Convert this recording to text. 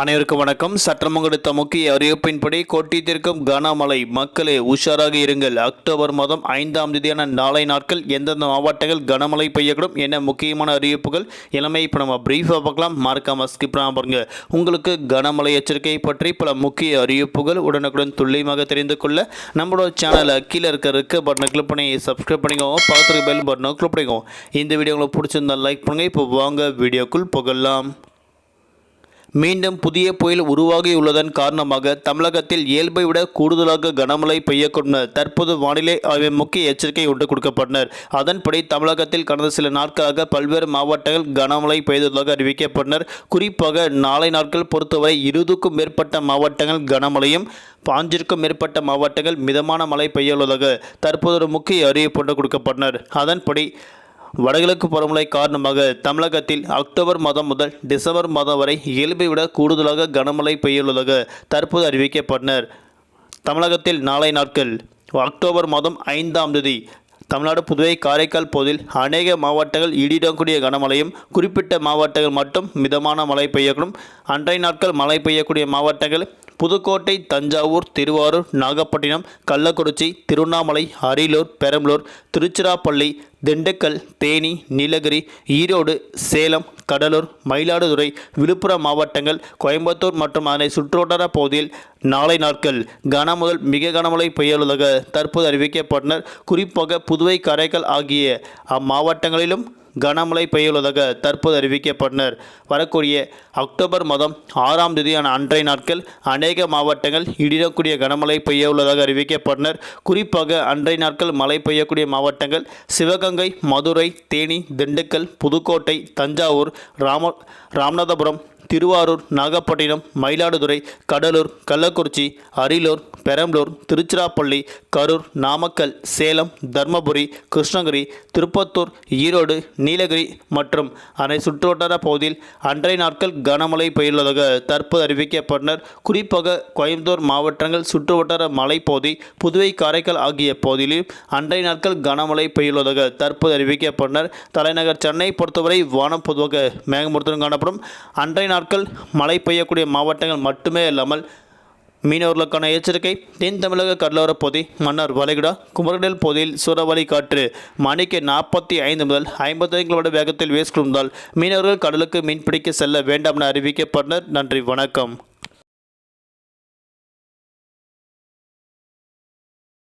அனைவருக்கும் வணக்கம். சற்றம் கொடுத்த முக்கிய அறிவிப்பின்படி கொட்டித்திருக்கும் கனமழை. மக்களே உஷாராக இருங்கள். அக்டோபர் மாதம் ஐந்தாம் தேதியான நாளை நாட்கள் எந்தெந்த மாவட்டங்கள் கனமழை பெய்யக்கூடும் என்ன முக்கியமான அறிவிப்புகள் இளமை இப்போ நம்ம பிரீஃபாக பார்க்கலாம். மறக்காம ஸ்கிப் பாருங்க. உங்களுக்கு கனமழை எச்சரிக்கை பற்றி பல முக்கிய அறிவிப்புகள் உடனுக்குடன் துல்லியமாக தெரிந்து கொள்ள நம்மளோட சேனலை கீழே இருக்க இருக்க பட்டனை கிளிக் பண்ணி சப்ஸ்கிரைப் பண்ணிக்கோங்க. பக்கத்துக்கு பெல் பட்டனை கிளிக் பண்ணிக்கோங்க. இந்த வீடியோ உங்களுக்கு பிடிச்சிருந்தா லைக் பண்ணுங்கள் இப்போ வாங்க வீடியோக்குள் புகழலாம் மீண்டும் புதிய புயல் உருவாகியுள்ளதன் காரணமாக தமிழகத்தில் இயல்பை விட கூடுதலாக கனமழை பெய்யக்கூடும் தற்போது வானிலை ஆய்வு முக்கிய எச்சரிக்கை ஒன்று கொடுக்கப்பட்டனர். அதன்படி தமிழகத்தில் கடந்த சில நாட்களாக பல்வேறு மாவட்டங்கள் கனமழை பெய்துள்ளதாக அறிவிக்கப்பட்டனர். குறிப்பாக நாளை நாட்கள் பொறுத்தவரை இருபதுக்கும் மேற்பட்ட மாவட்டங்கள் கனமழையும் பாஞ்சிற்கும் மேற்பட்ட மாவட்டங்கள் மிதமான மழை பெய்யுள்ளதாக தற்போது ஒரு முக்கிய அறிவிப்பு ஒன்று கொடுக்கப்பட்டனர். அதன்படி வடகிழக்கு பருவமழை காரணமாக தமிழகத்தில் அக்டோபர் மாதம் முதல் டிசம்பர் மாதம் வரை இயல்பை விட கூடுதலாக கனமழை பெய்யுள்ளதாக தற்போது அறிவிக்கப்பட்டனர். தமிழகத்தில் நாளை நாட்கள் அக்டோபர் மாதம் ஐந்தாம் தேதி தமிழ்நாடு புதுவை காரைக்கால் பகுதியில் அநேக மாவட்டங்கள் இடிடக்கூடிய கனமழையும் குறிப்பிட்ட மாவட்டங்கள் மட்டும் மிதமான மழை பெய்யக்கூடும். அன்றைய நாட்கள் மழை பெய்யக்கூடிய மாவட்டங்கள் புதுக்கோட்டை தஞ்சாவூர் திருவாரூர் நாகப்பட்டினம் கள்ளக்குறிச்சி திருவண்ணாமலை அரியலூர் பெரம்பலூர் திருச்சிராப்பள்ளி திண்டுக்கல் தேனி நீலகிரி ஈரோடு சேலம் கடலூர் மயிலாடுதுறை விழுப்புரம் மாவட்டங்கள் கோயம்புத்தூர் மற்றும் அதனை சுற்றுவட்டார பகுதியில் நாளை நாட்கள் கன முதல் மிக கனமழை பெய்யுள்ளதாக தற்போது அறிவிக்கப்பட்டனர். குறிப்பாக புதுவை காரைக்கால் ஆகிய அம்மாவட்டங்களிலும் கனமழை பெய்யுள்ளதாக தற்போது அறிவிக்கப்பட்டனர். வரக்கூடிய அக்டோபர் மாதம் ஆறாம் தேதியான அன்றைய நாட்கள் அநேக மாவட்டங்கள் இடிடக்கூடிய கனமழை பெய்ய உள்ளதாக அறிவிக்கப்பட்டனர். குறிப்பாக அன்றைய நாட்கள் மழை பெய்யக்கூடிய மாவட்டங்கள் சிவகங்கை மதுரை தேனி திண்டுக்கல் புதுக்கோட்டை தஞ்சாவூர் ராம ராமநாதபுரம் திருவாரூர் நாகப்பட்டினம் மயிலாடுதுறை கடலூர் கள்ளக்குறிச்சி அரியலூர் பெரம்பலூர் திருச்சிராப்பள்ளி கரூர் நாமக்கல் சேலம் தர்மபுரி கிருஷ்ணகிரி திருப்பத்தூர் ஈரோடு நீலகிரி மற்றும் அணை சுற்றுவட்டார பகுதியில் அன்றைய நாட்கள் கனமழை பெய்யுள்ளதாக தற்போது அறிவிக்கப்பட்டனர். குறிப்பாக கோயம்புத்தூர் மாவட்டங்கள் சுற்றுவட்டார மலைப்பகுதி புதுவை காரைக்கால் ஆகிய பகுதியிலும் அன்றைய நாட்கள் கனமழை பெய்யுள்ளதாக தற்போது அறிவிக்கப்பட்டனர். தலைநகர் சென்னை பொறுத்தவரை வானம் பொதுவாக மேகமூர்த்தம் காணப்படும். அன்றைய நாட்கள் மழை பெய்யக்கூடிய மாவட்டங்கள் மட்டுமே இல்லாமல் மீனவர்களுக்கான எச்சரிக்கை. தென் தமிழக கடலோரப் பகுதி மன்னார் வளைகுடா குமரடல் பகுதியில் சூறாவளி காற்று மணிக்கு நாற்பத்தி ஐந்து முதல் ஐம்பது கிலோமீட்டர் வேகத்தில் வீசிக்கொண்டால் மீனவர்கள் கடலுக்கு மீன்பிடிக்க செல்ல வேண்டாம் என அறிவிக்கப்பட்டனர். நன்றி வணக்கம்.